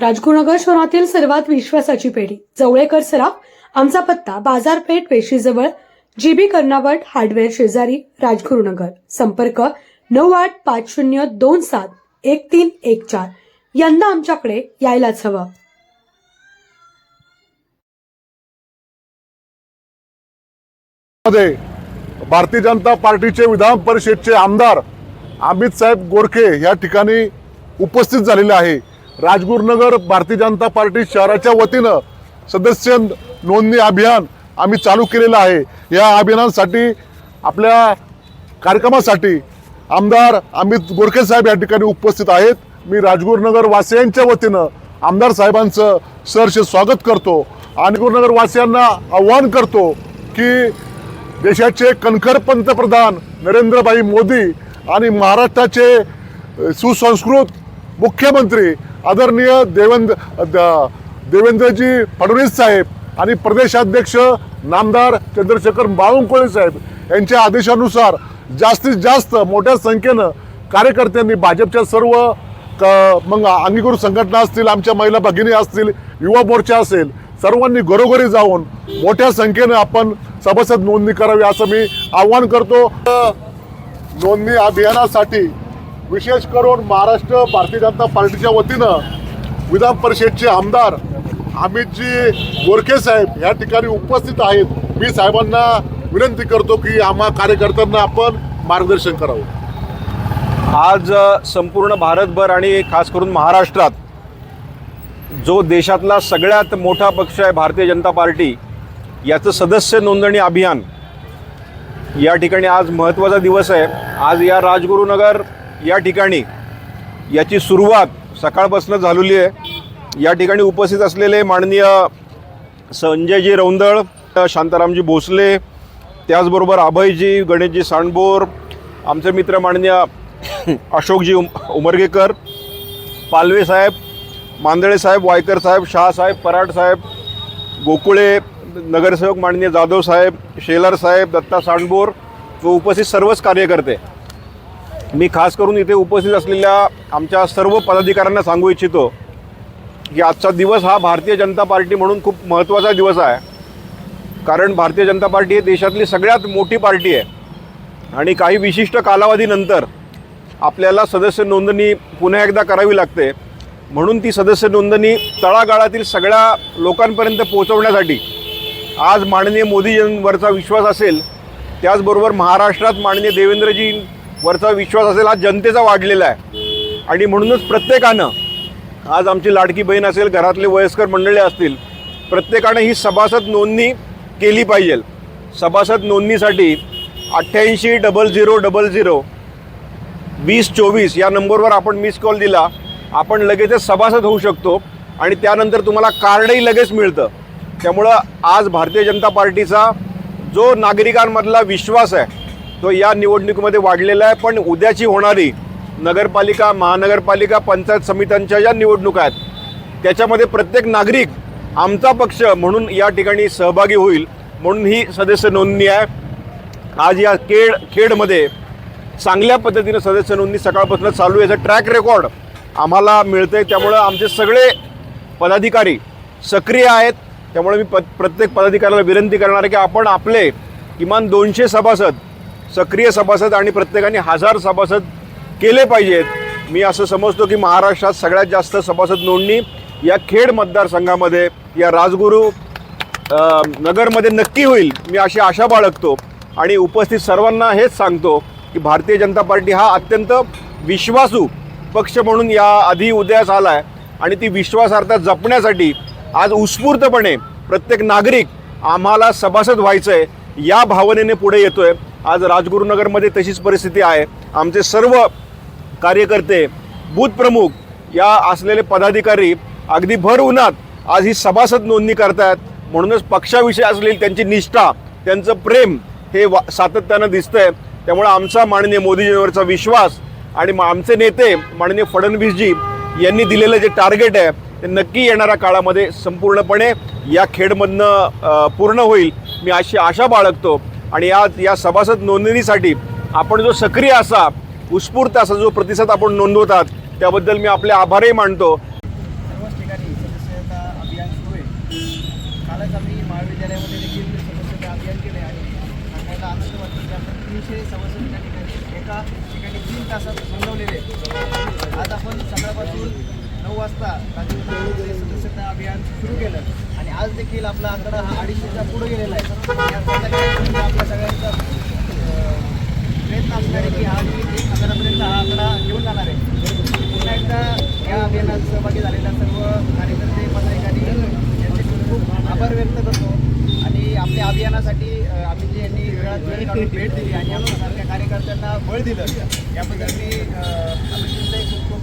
राजगुरुनगर शहरातील सर्वात विश्वासाची पेढी जवळेकर सराफ आमचा पत्ता बाजारपेठ पेशीजवळ जीबी कर्नावट हार्डवेअर शेजारी राजगुरुनगर. संपर्क नऊ आठ पाच शून्य दोन सात एक तीन एक चार. यंदा आमच्याकडे यायलाच हवं. मध्ये भारतीय जनता पार्टीचे विधान परिषदचे आमदार अमित साहेब गोरखे या ठिकाणी उपस्थित झालेले आहे. राजगुरुनगर भारतीय जनता पार्टी शहराच्या वतीनं सदस्य नोंदणी अभियान आम्ही चालू केलेलं आहे. या अभियानासाठी आपल्या कार्यक्रमासाठी आमदार अमित गोरखे साहेब या ठिकाणी उपस्थित आहेत. मी राजगुरुनगर वासियांच्या वतीनं आमदार साहेबांचं सहर्ष स्वागत करतो. आणि गुरुनगर वासियांना आव्हान करतो की देशाचे कणखर पंतप्रधान नरेंद्रभाई मोदी आणि महाराष्ट्राचे सुसंस्कृत मुख्यमंत्री आदरणीय देवेंद्र द- देवेंद्रजी फडणवीस साहेब आणि प्रदेशाध्यक्ष नामदार चंद्रशेखर बावनकुळे साहेब यांच्या आदेशानुसार जास्तीत जास्त मोठ्या संख्येनं कार्यकर्त्यांनी भाजपच्या सर्व क मग अंगीकृत संघटना असतील आमच्या महिला भगिनी असतील युवा मोर्चा असेल सर्वांनी घरोघरी जाऊन मोठ्या संख्येनं आपण सभासद नोंदणी करावी असं मी आव्हान करतो. नोंदणी अभियानासाठी विशेष करून महाराष्ट्र भारतीय जनता पार्टीच्या वतीनं विधान परिषदचे आमदार अमितजी गोरखे साहेब या ठिकाणी उपस्थित आहेत. मी साहेबांना विनंती करतो की आम्हा कार्यकर्त्यांना आपण मार्गदर्शन करावं. आज संपूर्ण भारतभर आणि खास करून महाराष्ट्रात जो देशातला सगळ्यात मोठा पक्ष आहे भारतीय जनता पार्टी याचं सदस्य नोंदणी अभियान या ठिकाणी आज महत्त्वाचा दिवस आहे. आज या राजगुरुनगर या ठिकाणी याची सुरुवात सकाळपासून झालेली आहे. या ठिकाणी उपस्थित असलेले माननीय संजयजी रौंदळ शांतारामजी भोसले त्याचबरोबर अभयजी गणेशजी सांडबोर आमचे मित्र माननीय अशोकजी उम उमरगेकर पालवे साहेब मांदळे साहेब वायकर साहेब शाहसाहेब पराड साहेब गोकुळे नगरसेवक माननीय जाधव साहेब शेलार साहेब दत्ता सांडबोर व उपस्थित सर्वच कार्यकर्ते. मी खास करून इथे उपस्थित असलेल्या आमच्या सर्व पदाधिकाऱ्यांना सांगू इच्छितो की आजचा दिवस हा भारतीय जनता पार्टी म्हणून खूप महत्त्वाचा दिवस आहे. कारण भारतीय जनता पार्टी ही देशातली सगळ्यात मोठी पार्टी आहे. आणि काही विशिष्ट कालावधीनंतर आपल्याला सदस्य नोंदणी पुन्हा एकदा करावी लागते. म्हणून ती सदस्य नोंदणी तळागाळातील सगळ्या लोकांपर्यंत पोहोचवण्यासाठी आज माननीय मोदीजींवरचा विश्वास असेल त्याचबरोबर महाराष्ट्रात माननीय देवेंद्रजी वरचा विश्वास असेल हा जनतेचा वाढलेला आहे. आणि म्हणूनच प्रत्येकानं आज आमची लाडकी बहीण असेल घरातले वयस्कर मंडळी असतील प्रत्येकानं ही सभासद नोंदणी केली पाहिजे. सभासद नोंदणीसाठी अठ्ठ्याऐंशी डबल झिरो डबल झिरो वीस चोवीस या नंबरवर आपण मिस कॉल दिला. आपण लगेचच सभासद होऊ शकतो आणि त्यानंतर तुम्हाला कार्डही लगेच मिळतं. त्यामुळं आज भारतीय जनता पार्टीचा जो नागरिकांमधला विश्वास आहे तो या निवडणुकीमध्ये वाढलेला आहे पण उद्याची होणारी नगरपालिका महानगरपालिका पंचायत समित्यांच्या ज्या निवडणुका आहेत. त्याच्यामध्ये प्रत्येक नागरिक आमचा पक्ष म्हणून या ठिकाणी सहभागी होईल म्हणून ही सदस्य नोंदणी आहे. आज या खेड खेडमध्ये चांगल्या पद्धतीनं सदस्य नोंदणी सकाळपासून चालू आहे. याचा ट्रॅक रेकॉर्ड आम्हाला मिळतं आहे त्यामुळं आमचे सगळे पदाधिकारी सक्रिय आहेत. त्यामुळे मी प प्रत्येक पदाधिकाऱ्याला विनंती करणार आहे की आपण आपले किमान दोनशे सभासद सक्रिय सभासद आणि प्रत्येकाने हजार सभासद केले पाहिजेत. मी असं समजतो की महाराष्ट्रात सगळ्यात जास्त सभासद नोंदणी या खेड मतदारसंघामध्ये या राजगुरू नगरमध्ये नक्की होईल मी अशी आशा बाळगतो. आणि उपस्थित सर्वांना हेच सांगतो की भारतीय जनता पार्टी हा अत्यंत विश्वासू पक्ष म्हणून या आधी उदयास आला आहे आणि ती विश्वासार्हता जपण्यासाठी आज उत्स्फूर्तपणे प्रत्येक नागरिक आम्हाला सभासद व्हायचं आहे या भावनेने पुढे येतो आहे आज राजगुरुनगरमध्ये तशीच परिस्थिती आहे. आमचे सर्व कार्यकर्ते बूथ प्रमुख या असलेले पदाधिकारी अगदी भर उन्हात आज ही सभासद नोंदणी करतायत. म्हणूनच पक्षाविषयी असलेली त्यांची निष्ठा त्यांचं प्रेम हे वा सातत्यानं दिसतंय. त्यामुळे आमचा माननीय मोदीजींवरचा विश्वास आणि आमचे नेते माननीय फडणवीसजी यांनी दिलेलं जे टार्गेट आहे ते नक्की येणाऱ्या काळामध्ये संपूर्णपणे या खेडमधनं पूर्ण होईल. मी अशी आशा बाळगतो. आणि आज या सभासद नोंदणीसाठी आपण जो सक्रिय असा उत्स्फूर्त असा जो प्रतिसाद आपण नोंदवतात त्याबद्दल मी आपले आभारही मानतो. एका ठिकाणी तीन तासात नोंदवलेले आज आपण सकाळपासून नऊ वाजता राजकीय सदस्यता अभियान सुरू केलं. आणि आज देखील आपला आकडा हा अडीचशेच्या पुढे गेलेला आहे. आपल्या सगळ्यांचा प्रयत्न असणार आहे की हा एक हजारापर्यंत हा आकडा घेऊन जाणार आहे. पुन्हा एकदा या अभियानात सहभागी झालेल्या सर्व कार्यकर्ते पदाधिकारी यांचे खूप खूप आभार व्यक्त करतो. आणि आपल्या अभियानासाठी अमितजी आम्ही जे यांनी वेळात वेळ काढून भेट दिली आणि आमच्यासारख्या कार्यकर्त्यांना बळ दिलं. याबद्दल मी अ, अभिजितचे खूप खूप